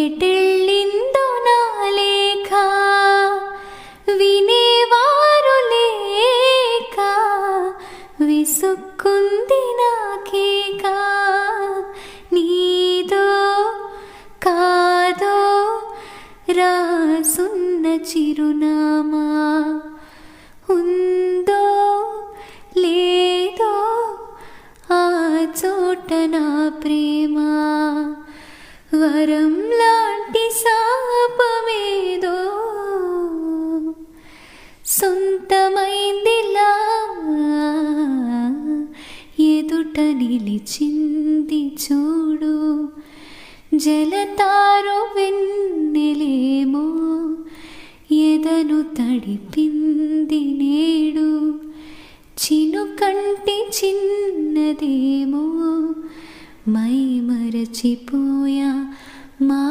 ఎటెళ్ళిందో నా లేఖ వినేవారు లేక విసుక్కుంది నాకేక. నీదో కాదో రాసున్న చిరునామా ఉందో లేదో ఆ చోట నా ప్రేమ. వరం లాంటి శాపమేదో. సొంతమైందిలా ఎదుట నిలిచింది చూడు. జలతారు వెన్నెలేమో ఎదను తడిపింది నేడు. చినుకంటి చిన్నదేమో మై మరచిపోయా